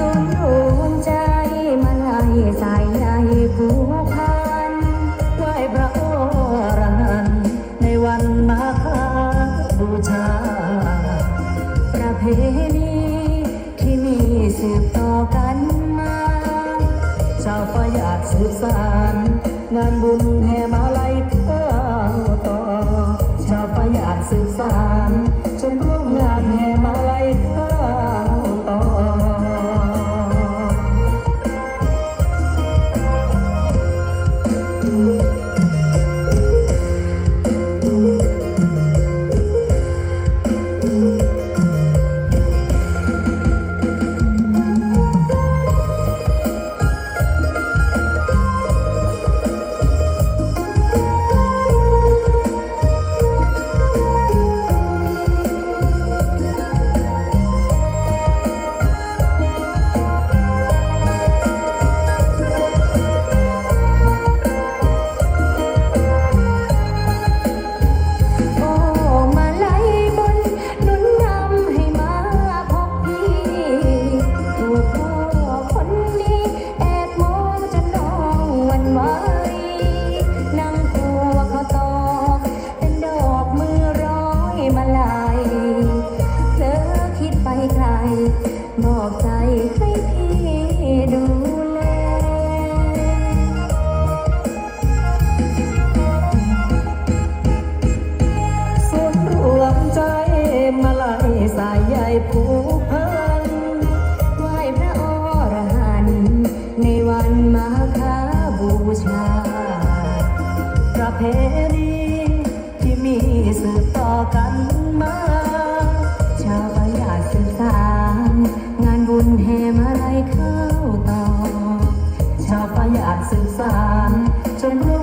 สมรใจมาไล่สายใยผูกพันไหวพระโอรหัในวันมาคาบูชาปะเพณีที่มีสืบต่อกันชาวประหยัดสืบสาน งานบุญแห่มาลัยเพื่อต่อ ชาวประหยัดสืบสาน เข้